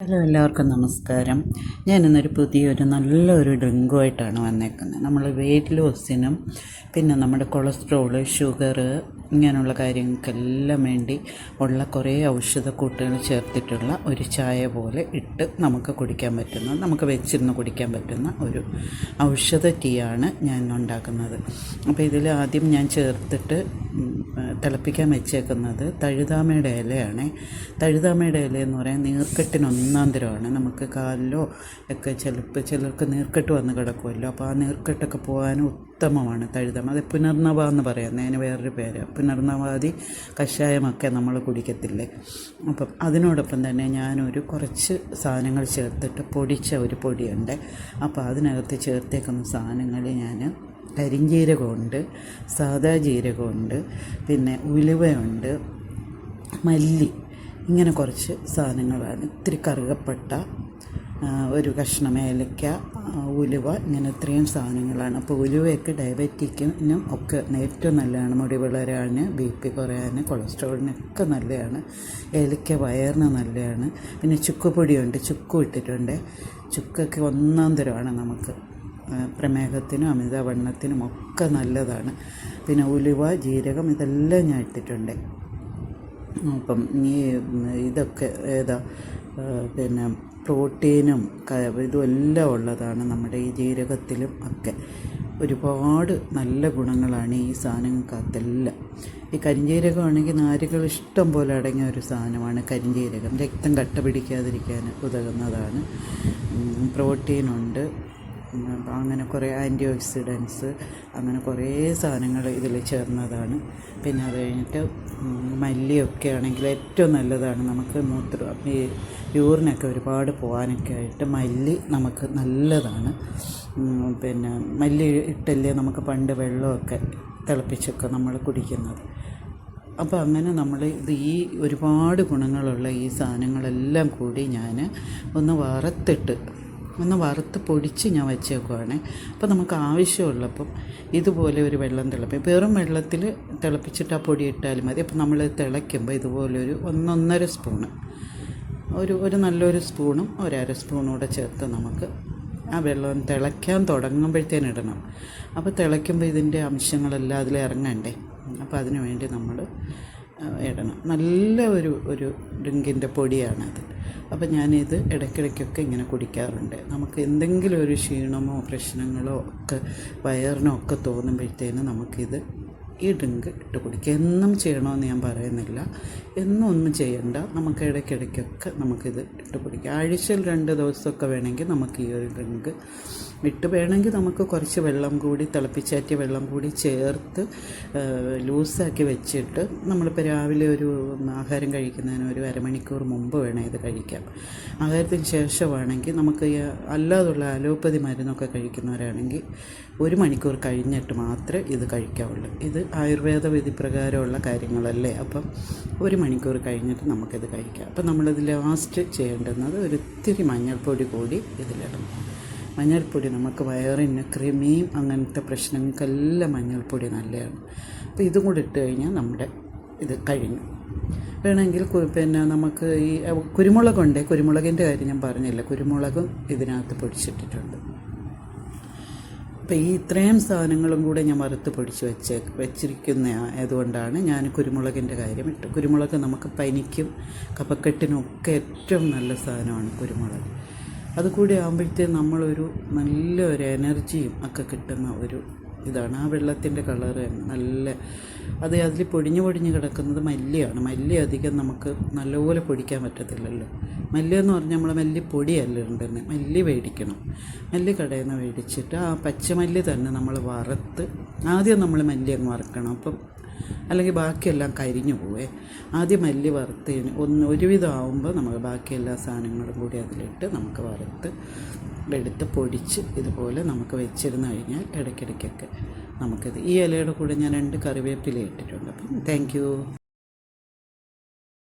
Hello എല്ലാവർക്കും നമസ്കാരം. ഞാൻ ഇന്നൊരു പുതിയൊരു നല്ലൊരു ഡ്രിങ്കുമായിട്ടാണ് വന്നേക്കുന്നത്. നമ്മൾ വെയിറ്റ് ലോസിനും പിന്നെ നമ്മുടെ കൊളസ്ട്രോൾ ഷുഗർ ഇങ്ങനെയുള്ള കാര്യങ്ങൾക്കെല്ലാം വേണ്ടി ഉള്ള കുറേ ഔഷധക്കൂട്ടുകൾ ചേർത്തിട്ടുള്ള ഒരു ചായ പോലെ ഇട്ട് നമുക്ക് കുടിക്കാൻ പറ്റുന്ന നമുക്ക് വെച്ചിരുന്ന് കുടിക്കാൻ പറ്റുന്ന ഒരു ഔഷധ ടീയാണ് ഞാൻ ഉണ്ടാക്കുന്നത്. അപ്പോൾ ഇതിൽ ആദ്യം ഞാൻ ചേർത്തിട്ട് തിളപ്പിക്കാൻ വെച്ചേക്കുന്നത് തഴുതാമയുടെ ഇലയാണ്. തഴുതാമയുടെ ഇല എന്ന് പറയാൻ നീർക്കെട്ടിന് ഒന്നാം തരമാണ്. നമുക്ക് കാലിലോ ഒക്കെ ചിലപ്പോൾ ചിലർക്ക് നീർക്കെട്ട് വന്ന് കിടക്കുമല്ലോ. അപ്പോൾ ആ നീർക്കെട്ടൊക്കെ പോകാൻ ഉത്തമമാണ് തഴുതാമ. അത് പുനർനവ എന്ന് പറയുന്നത് അതിന് വേറൊരു പേര് പുനർനവാദി കഷായമൊക്കെ നമ്മൾ കുടിക്കത്തില്ലേ? അപ്പം അതിനോടൊപ്പം തന്നെ ഞാനൊരു കുറച്ച് സാധനങ്ങൾ ചേർത്തിട്ട് പൊടിച്ച ഒരു പൊടിയുണ്ട്. അപ്പോൾ അതിനകത്ത് ചേർത്തേക്കുന്ന സാധനങ്ങൾ ഞാൻ കരിഞ്ജീരകമുണ്ട് സാദാ ജീരകമുണ്ട് പിന്നെ ഉലുവയുണ്ട് മല്ലി ഇങ്ങനെ കുറച്ച് സാധനങ്ങളാണ്. ഇത്തിരി കറുകപ്പട്ട ഒരു കഷ്ണം ഏലക്ക ഉലുവ ഇങ്ങനെ ഇത്രയും സാധനങ്ങളാണ്. അപ്പോൾ ഉലുവയൊക്കെ ഡയബറ്റിക്കിനും ഒക്കെ ഏറ്റവും നല്ലതാണ്. മുടി വളരാൻ ബി പി കുറയാൻ കൊളസ്ട്രോളിനൊക്കെ നല്ലതാണ്. ഏലക്ക വയറിന് നല്ലതാണ്. പിന്നെ ചുക്കുപൊടിയുണ്ട് ചുക്ക് ഇട്ടിട്ടുണ്ട്. ചുക്കൊക്കെ ഒന്നാം തരമാണ് നമുക്ക്. പ്രമേഹത്തിനും അമിതവണ്ണത്തിനും ഒക്കെ നല്ലതാണ്. പിന്നെ ഉലുവ ജീരകം ഇതെല്ലാം ഞാൻ ഇട്ടിട്ടുണ്ട്. അപ്പം ഈ ഇതൊക്കെ ഏതാ പിന്നെ പ്രോട്ടീനും ഇതും എല്ലാം ഉള്ളതാണ് നമ്മുടെ ഈ ജീരകത്തിലും ഒക്കെ. ഒരുപാട് നല്ല ഗുണങ്ങളാണ് ഈ സാധനങ്ങൾക്കകത്തെല്ലാം. ഈ കരിഞ്ജീരകമാണെങ്കിൽ നാരുകൾ ഇഷ്ടം പോലെ അടങ്ങിയ ഒരു സാധനമാണ് കരിഞ്ജീരകം രക്തം കട്ട പിടിക്കാതിരിക്കാൻ ഉതകുന്നതാണ് പ്രോട്ടീനുണ്ട്. അങ്ങനെ കുറേ ആന്റി ഓക്സിഡൻസ് അങ്ങനെ കുറേ സാധനങ്ങൾ ഇതിൽ ചേർന്നതാണ്. പിന്നെ അത് കഴിഞ്ഞിട്ട് മല്ലിയൊക്കെ ആണെങ്കിൽ ഏറ്റവും നല്ലതാണ് നമുക്ക് മൂത്ര ഈ യൂറിനൊക്കെ ഒരുപാട് പോകാനൊക്കെ ആയിട്ട് മല്ലി നമുക്ക് നല്ലതാണ്. പിന്നെ മല്ലി ഇട്ടല്ലേ നമുക്ക് പണ്ട് വെള്ളമൊക്കെ തിളപ്പിച്ചൊക്കെ നമ്മൾ കുടിക്കുന്നത്. അപ്പോൾ അങ്ങനെ നമ്മൾ ഇത് ഈ ഒരുപാട് ഗുണങ്ങളുള്ള ഈ സാധനങ്ങളെല്ലാം കൂടി ഞാൻ ഒന്ന് വറുത്തിട്ട് ഒന്ന് വറുത്ത് പൊടിച്ച് ഞാൻ വെച്ചേക്കുവാണ്. അപ്പോൾ നമുക്ക് ആവശ്യമുള്ളപ്പം ഇതുപോലെ ഒരു വെള്ളം തിളപ്പി വെറും വെള്ളത്തിൽ തിളപ്പിച്ചിട്ട് ആ പൊടി ഇട്ടാലും മതി. അപ്പോൾ നമ്മൾ തിളയ്ക്കുമ്പോൾ ഇതുപോലെ ഒരു ഒന്നൊന്നര സ്പൂണ് ഒരു ഒരു നല്ലൊരു സ്പൂണും ഒരര സ്പൂണും കൂടെ ചേർത്ത് നമുക്ക് ആ വെള്ളം തിളയ്ക്കാൻ തുടങ്ങുമ്പോഴത്തേനും ഇടണം. അപ്പോൾ തിളയ്ക്കുമ്പോൾ ഇതിന്റെ അംശങ്ങളെല്ലാം അതിൽ ഇറങ്ങണ്ടേ അപ്പോൾ അതിനു വേണ്ടി നമ്മൾ ഇടണം നല്ല ഒരു ഒരു ഡ്രിങ്കിന്റെ പൊടിയാണത് അപ്പോൾ ഞാനിത് ഇടയ്ക്കിടയ്ക്കൊക്കെ ഇങ്ങനെ കുടിക്കാറുണ്ട്. നമുക്ക് എന്തെങ്കിലും ഒരു ക്ഷീണമോ പ്രശ്നങ്ങളോ ഒക്കെ വയറിനോ ഒക്കെ തോന്നുമ്പോഴത്തേനും നമുക്കിത് ഈ ഡ്രിങ്ക് ഇട്ട് കുടിക്കുക. എന്നും ചെയ്യണമെന്ന് ഞാൻ പറയുന്നില്ല. എന്നും ഒന്നും ചെയ്യണ്ട. നമുക്ക് ഇടയ്ക്കിടയ്ക്കൊക്കെ നമുക്കിത് ഇട്ട് കുടിക്കാം. ആഴ്ചയിൽ രണ്ട് ദിവസമൊക്കെ വേണമെങ്കിൽ നമുക്ക് ഈ ഒരു ഡ്രിങ്ക് ഇട്ട് വേണമെങ്കിൽ നമുക്ക് കുറച്ച് വെള്ളം കൂടി തിളപ്പിച്ചാറ്റിയ വെള്ളം കൂടി ചേർത്ത് ലൂസാക്കി വെച്ചിട്ട് നമ്മളിപ്പോൾ രാവിലെ ഒരു ആഹാരം കഴിക്കുന്നതിന് ഒരു അരമണിക്കൂർ മുമ്പ് വേണം ഇത് കഴിക്കാം ആഹാരത്തിന് ശേഷമാണെങ്കിൽ നമുക്ക് അല്ലാതുള്ള അലോപ്പതി മരുന്നൊക്കെ കഴിക്കുന്നവരാണെങ്കിൽ ഒരു മണിക്കൂർ കഴിഞ്ഞിട്ട് മാത്രമേ ഇത് കഴിക്കാവുള്ളൂ. ഇത് ആയുർവേദ വിധി പ്രകാരമുള്ള കാര്യങ്ങളല്ലേ? അപ്പം ഒരു മണിക്കൂർ കഴിഞ്ഞിട്ട് നമുക്കിത് കഴിക്കാം. അപ്പം നമ്മളിത് ലാസ്റ്റ് ചെയ്യേണ്ടുന്നത് ഒരു ഇത്തിരി മഞ്ഞൾപ്പൊടി കൂടി ഇതിലിടണം. മഞ്ഞൾപ്പൊടി നമുക്ക് വയറിന് കൃമിയും അങ്ങനത്തെ പ്രശ്നങ്ങൾക്കെല്ലാം മഞ്ഞൾപ്പൊടി നല്ലതാണ്. അപ്പോൾ ഇതും കൂടി ഇട്ട് കഴിഞ്ഞാൽ നമ്മുടെ ഇത് കഴിഞ്ഞു വേണമെങ്കിൽ പിന്നെ നമുക്ക് ഈ കുരുമുളകുണ്ട് കുരുമുളകിന്റെ കാര്യം ഞാൻ പറഞ്ഞില്ല? കുരുമുളകും ഇതിനകത്ത് പൊടിച്ചിട്ടിട്ടുണ്ട്. അപ്പോൾ ഈ ഇത്രയും സാധനങ്ങളും കൂടെ ഞാൻ വറുത്ത് പൊടിച്ച് വെച്ച് വെച്ചിരിക്കുന്ന ആയതുകൊണ്ടാണ് ഞാൻ കുരുമുളകിന്റെ കാര്യം ഇട്ടു കുരുമുളക് നമുക്ക് പനിക്കും കഫക്കെട്ടിനും ഒക്കെ ഏറ്റവും നല്ല സാധനമാണ് കുരുമുളക്. അതുകൂടി ആകുമ്പോഴത്തേ നമ്മളൊരു നല്ല ഒരു എനർജിയും ഒക്കെ കിട്ടുന്ന ഒരു ഇതാണ്. ആ വെള്ളത്തിന്റെ കളർ നല്ല അത് അതിൽ പൊടിഞ്ഞു പൊടിഞ്ഞ് കിടക്കുന്നത് മല്ലിയാണ്. മല്ലി അധികം നമുക്ക് നല്ലപോലെ പൊടിക്കാൻ പറ്റത്തില്ലല്ലോ. മല്ലി എന്ന് പറഞ്ഞാൽ നമ്മൾ മല്ലി പൊടിയല്ല ഉണ്ടെന്ന് മല്ലി മേടിക്കണം മല്ലി കടയിൽ നിന്ന് മേടിച്ചിട്ട് ആ പച്ചമല്ലി തന്നെ നമ്മൾ വറുത്ത് ആദ്യം നമ്മൾ മല്ലി അങ്ങ് വറുക്കണം. അപ്പം അല്ലെങ്കിൽ ബാക്കിയെല്ലാം കരിഞ്ഞു പോവേ. ആദ്യം മല്ലി വറുത്ത് ഒന്ന് ഒരുവിധം ആവുമ്പോൾ നമുക്ക് ബാക്കി എല്ലാ സാധനങ്ങളും കൂടി അതിലിട്ട് നമുക്ക് വറുത്ത് എടുത്ത് പൊടിച്ച് ഇതുപോലെ നമുക്ക് വെച്ചിരുന്ന് കഴിഞ്ഞാൽ ഇടയ്ക്കിടയ്ക്കൊക്കെ നമുക്കിത് ഈ ഇലയുടെ കൂടെ ഞാൻ രണ്ട് കറിവേപ്പില ഇട്ടിട്ടുണ്ട്. അപ്പം താങ്ക്